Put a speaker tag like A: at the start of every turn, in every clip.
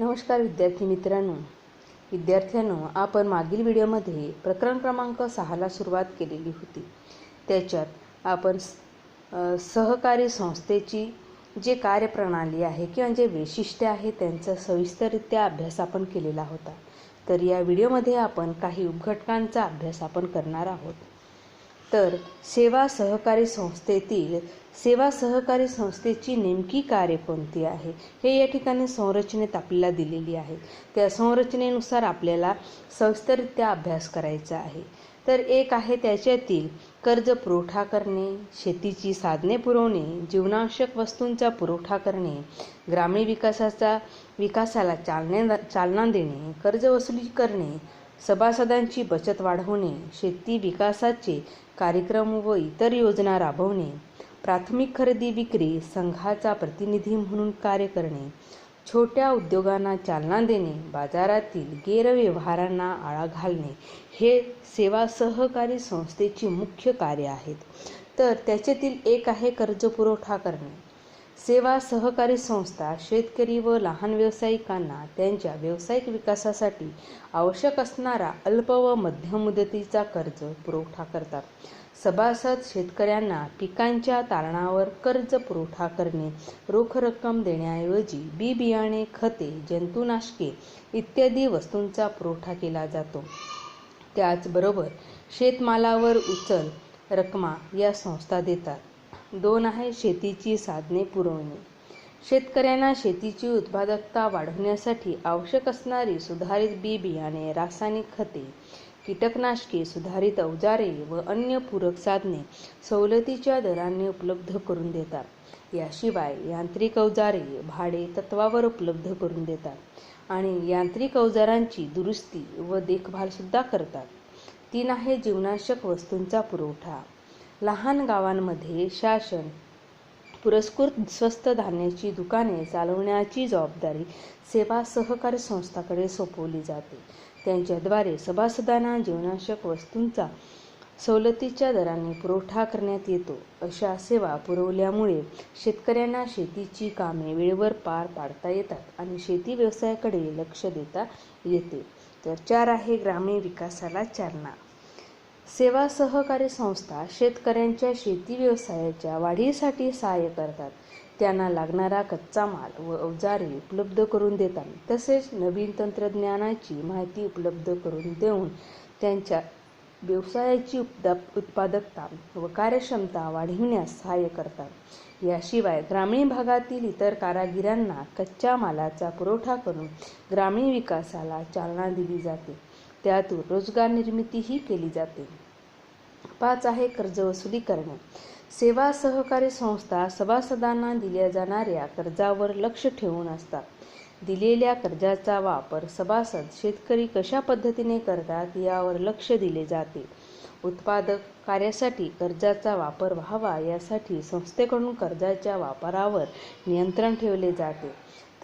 A: नमस्कार विद्यार्थी मित्रांनो. विद्यार्थ्यांनो आपण मागील व्हिडिओमध्ये प्रकरण क्रमांक सहाला सुरुवात केलेली होती. त्याच्यात आपण सहकारी संस्थेची जे कार्यप्रणाली आहे किंवा जे वैशिष्ट्य आहे त्यांचा सविस्तररित्या अभ्यास आपण केलेला होता. तर या व्हिडिओमध्ये आपण काही उपघटकांचा अभ्यास आपण करणार आहोत. तर सेवा सहकारी संस्थेतील सेवा सहकारी संस्थेची नेमकी कार्य कोणती आहे? हे या ठिकाणी संरचनेत आपल्याला दिलेली आहे. त्या संरचनेनुसार आपल्याला सविस्तररित्या अभ्यास करायचा आहे. तर एक आहे त्याच्यातील कर्ज पुरवठा करणे शेतीची साधने पुरवणे जीवनावश्यक वस्तूंचा पुरवठा करणे ग्रामीण विकासाचा विकासाला चालने चालना देणे कर्ज वसुली करणे सभासदांची बचत वाढवणे शेती विकासाचे कार्यक्रम व इतर योजना राबवणे प्राथमिक खरेदी विक्री संघाचा प्रतिनिधी म्हणून कार्य करणे छोट्या उद्योगांना चालना देणे बाजारातील गैरव्यवहारांना आळा घालणे हे सेवा सहकारी संस्थेची मुख्य कार्य आहेत. तर त्याच्यातील एक आहे कर्ज पुरवठा करणे. सेवा सहकारी संस्था शेतकरी व लहान व्यावसायिकांना त्यांच्या व्यावसायिक विकासासाठी आवश्यक असणारा अल्प व मध्यम मुदतीचा कर्ज पुरवठा करतात. सभासद शेतकऱ्यांना पिकांच्या तारणावर कर्ज पुरवठा करणे रोख रक्कम देण्याऐवजी बी बियाणे खते जंतुनाशके इत्यादी वस्तूंचा पुरवठा केला जातो. त्याचबरोबर शेतमालावर उचल रकमा या संस्था देतात. दोन आहे शेतीची साधने पुरवणे. शेतकऱ्यांना शेतीची उत्पादकता वाढवण्यासाठी आवश्यक असणारी सुधारित बी बियाणे रासायनिक खते कीटकनाशके सुधारित अवजारे व अन्य पूरक साधने सवलतीच्या दराने उपलब्ध करून देतात. याशिवाय यांत्रिक अवजारे भाडे तत्वावर उपलब्ध करून देतात आणि यांत्रिक अवजारांची दुरुस्ती व देखभालसुद्धा करतात. तीन आहे जीवनाशक वस्तूंचा पुरवठा. लहान गावांमध्ये शासन पुरस्कृत स्वस्त धान्याची दुकाने चालवण्याची जबाबदारी सेवा सहकारी संस्थाकडे सोपवली जाते. त्यांच्याद्वारे सभासदांना जीवनावश्यक वस्तूंचा सवलतीच्या दराने पुरवठा करण्यात येतो. अशा सेवा पुरवल्यामुळे शेतकऱ्यांना शेतीची कामे वेळेवर पार पाडता येतात आणि शेती व्यवसायाकडे लक्ष देता येते. तर चार आहे ग्रामीण विकासाला चालना. सेवा सहकारी संस्था शेतकऱ्यांच्या शेती व्यवसायाच्या वाढीसाठी सहाय्य करतात. त्यांना लागणारा कच्चा माल व अवजारे उपलब्ध करून देतात. तसेच नवीन तंत्रज्ञानाची माहिती उपलब्ध करून देऊन त्यांच्या व्यवसायाची उपदा उत्पादकता व कार्यक्षमता वाढविण्यास सहाय्य करतात. याशिवाय ग्रामीण भागातील इतर कारागिरांना कच्च्या मालाचा पुरवठा करून ग्रामीण विकासाला चालना दिली जाते. त्यातून रोजगार निर्मितीही केली जाते. पाच आहे कर्ज वसुली करणे. सेवा सहकारी संस्था सभासदांना दिल्या जाणाऱ्या कर्जावर लक्ष ठेवून असतात. दिलेल्या कर्जाचा वापर सभासद शेतकरी कशा पद्धतीने करतात यावर लक्ष दिले जाते. उत्पादक कार्यासाठी कर्जाचा वापर व्हावा यासाठी संस्थेकडून कर्जाच्या वापरावर नियंत्रण ठेवले जाते.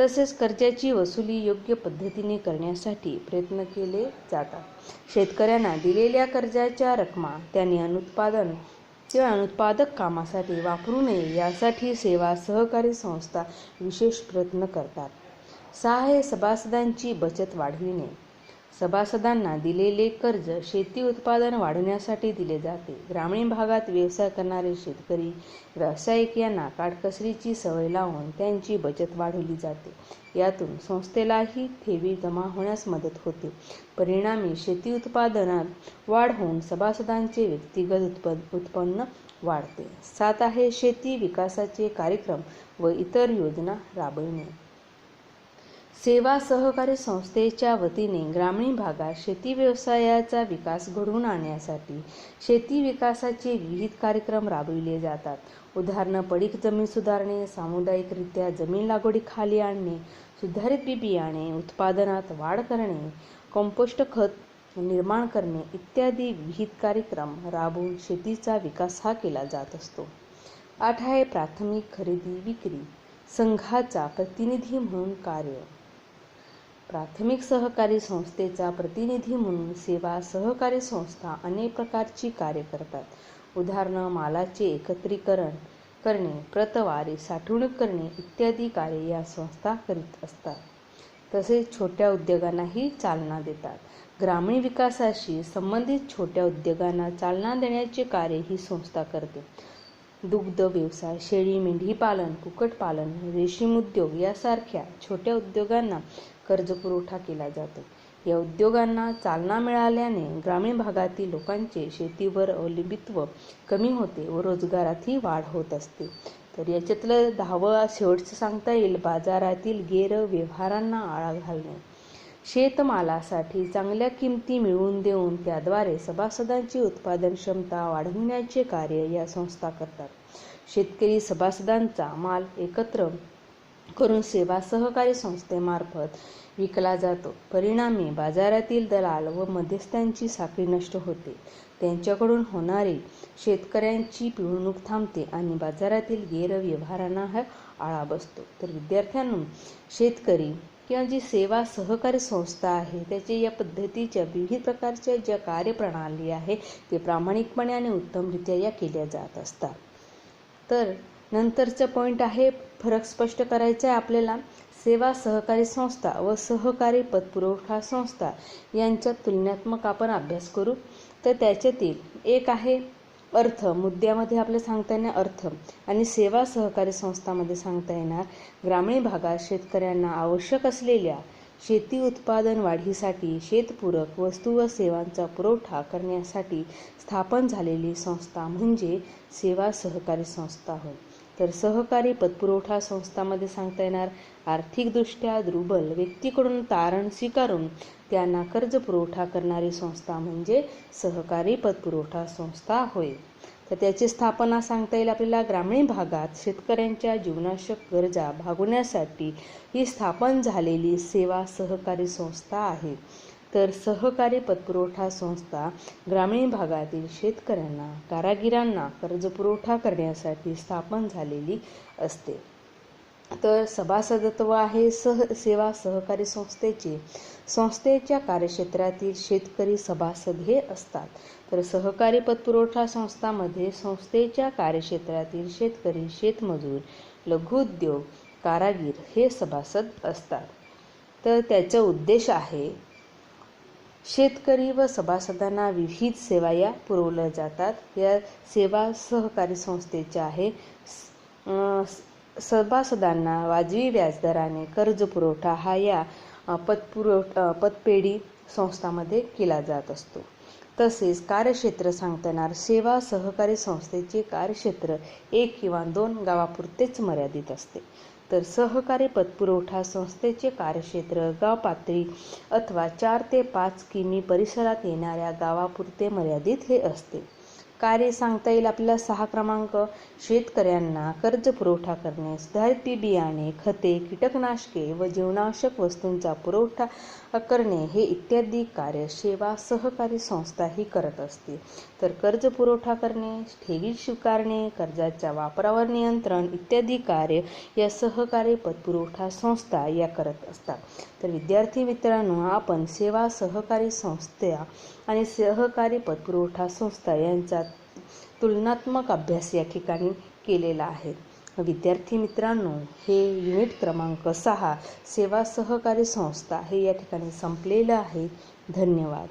A: तसेच कर्जाची वसुली योग्य पद्धतीने करण्यासाठी प्रयत्न केले जातात. शेतकऱ्यांना दिलेल्या कर्जाच्या रकमा त्यांनी अनुत्पादन किंवा अनुत्पादक कामासाठी वापरू नये यासाठी सेवा सहकारी संस्था विशेष प्रयत्न करतात. सहा सभासदांची बचत वाढविणे. सभासदांना दिलेले कर्ज शेती उत्पादन वाढवण्यासाठी दिले जाते. ग्रामीण भागात व्यवसाय करणारे शेतकरी व्यावसायिक यांना काटकसरीची सवय लावून त्यांची बचत वाढवली जाते. यातून संस्थेलाही ठेवी जमा होण्यास मदत होते. परिणामी शेती उत्पादनात वाढ होऊन सभासदांचे व्यक्तिगत उत्पन्न उत्पन्न वाढते. सात आहे शेती विकासाचे कार्यक्रम व इतर योजना राबविणे. सेवा सहकारी संस्थेच्या वतीने ग्रामीण भागात शेती व्यवसायाचा विकास घडवून आणण्यासाठी शेती विकासाचे विविध कार्यक्रम राबविले जातात. उदाहरणं पडीक जमीन सुधारणे सामुदायिकरित्या जमीन लागवडी खाली आणणे सुधारित बी बियाणे उत्पादनात वाढ करणे कंपोस्ट खत निर्माण करणे इत्यादी विविध कार्यक्रम राबवून शेतीचा विकास हा केला जात असतो. आठ आहे प्राथमिक खरेदी विक्री संघाचा प्रतिनिधी म्हणून कार्य प्राथमिक सहकारी संस्थेचा प्रतिनिधी म्हणून सेवा सहकारी संस्था अनेक प्रकारची कार्य करतात. उदाहरण मालाचे एकत्रीकरण करणे प्रतवारी साठवणूक करणे इत्यादी कार्य या संस्था करीत असतात. तसेच छोट्या उद्योगांनाही चालना देतात. ग्रामीण विकासाशी संबंधित छोट्या उद्योगांना चालना देण्याचे कार्य ही संस्था करते. दुग्ध व्यवसाय शेळी मेंढी पालन कुक्कुटपालन रेशीम उद्योग यासारख्या छोट्या उद्योगांना कर्जपुरवठा केला जातो. या उद्योगांना चालना मिळाल्याने ग्रामीण भागातील लोकांचे शेतीवर अवलंबित्व कमी होते व रोजगारातही वाढ होत असते. तर याच्यातलं दहावं शेवटचं सांगता येईल. बाजारातील गैरव्यवहारांना आळा घालणे. शेतमालासाठी चांगल्या किमती मिळवून देऊन त्याद्वारे सभासदांची उत्पादन क्षमता वाढविण्याचे कार्य या संस्था करतात. शेतकरी सभासदांचा माल एकत्र करून सेवा सहकारी संस्थेमार्फत विकला जातो. परिणामी बाजारातील दलाल व मध्यस्थांची साखळी नष्ट होते. त्यांच्याकडून होणारी शेतकऱ्यांची पिळवणूक थांबते आणि बाजारातील गैरव्यवहारांना हा आळा बसतो. तर विद्यार्थ्यांनो शेतकरी किंवा जी सेवा सहकारी संस्था आहे त्याची या पद्धतीच्या विविध प्रकारच्या ज्या कार्यप्रणाली आहे ते प्रामाणिकपणे आणि उत्तमरित्या या केल्या जात असतात. तर नंतरचं पॉईंट आहे फरक स्पष्ट करायचा आहे आपल्याला. सेवा सहकारी संस्था व सहकारी पतपुरवठा संस्था यांच्यात तुलनात्मक आपण अभ्यास करू. तर त्याच्यातील एक आहे अर्थ. मुद्द्यामध्ये आपलं सांगता येणार अर्थ. आणि सेवा सहकारी संस्थामध्ये सांगता येणार ग्रामीण भागात शेतकऱ्यांना आवश्यक असलेल्या शेती उत्पादन वाढीसाठी शेतपूरक वस्तू व सेवांचा पुरवठा करण्यासाठी स्थापन झालेली संस्था म्हणजे सेवा सहकारी संस्था होय. तर सहकारी पतपुरवठा संस्थामध्ये सांगता येणार आर्थिकदृष्ट्या दुर्बल व्यक्तीकडून तारण स्वीकारून त्यांना कर्ज पुरवठा करणारी संस्था म्हणजे सहकारी पतपुरवठा संस्था होय. तर त्याची स्थापना सांगता येईल आपल्याला ग्रामीण भागात शेतकऱ्यांच्या जीवनावश्यक गरजा भागवण्यासाठी ही स्थापन झालेली सेवा सहकारी संस्था आहे. तर सहकारी पतपुरवठा संस्था ग्रामीण भागातील शेतकऱ्यांना कारागिरांना कर्जपुरवठा करण्यासाठी स्थापन झालेली असते. तर सभासदत्व आहे सह सेवा सहकारी संस्थेचे. संस्थेच्या कार्यक्षेत्रातील शेतकरी सभासद हे असतात. तर सहकारी पतपुरवठा संस्थामध्ये संस्थेच्या कार्यक्षेत्रातील शेतकरी शेतमजूर लघुउद्योग कारागीर हे सभासद असतात. तर त्याचा उद्देश आहे शेतकरी व सभासदांना विविध सेवा या पुरवल्या जातात. या सेवा सहकारी संस्थेच्या आहे. सभासदांना वाजवी व्याजदराने कर्ज पुरवठा हा या पतपुरवठा पतपेढी संस्थामध्ये केला जात असतो. तसेच कार्यक्षेत्र सांगताना सेवा सहकारी संस्थेचे कार्यक्षेत्र एक किंवा दोन गावापुरतेच मर्यादित असते. तर सहकारी पतपुरवठा संस्थेचे कार्यक्षेत्र गाव पातळी अथवा चार ते पाच किमी परिसरात येणाऱ्या गावापुरते मर्यादित हे असते. कार्य सांगता येईल आपल्याला सहा क्रमांक. शेतकऱ्यांना कर्ज पुरवठा करणे सुधारित बी बियाणे खते कीटकनाशके व जीवनावश्यक वस्तूंचा पुरवठा करणे हे इत्यादी कार्य सेवा सहकारी संस्था ही करत असते. तर कर्ज पुरवठा करणे ठेवी स्वीकारणे कर्जाच्या वापरावर नियंत्रण इत्यादी कार्य या सहकारी पतपुरवठा संस्था या करत असतात. तर विद्यार्थी मित्रांनो आपण सेवा सहकारी संस्था आणि सहकारी पतपुरवठा संस्था यांचा तुलनात्मक अभ्यास या ठिकाणी केलेला आहे. विद्यार्थी मित्रांनो हे युनिट क्रमांक सहा सेवा सहकारी संस्था हे या ठिकाणी संपलेलं आहे. धन्यवाद.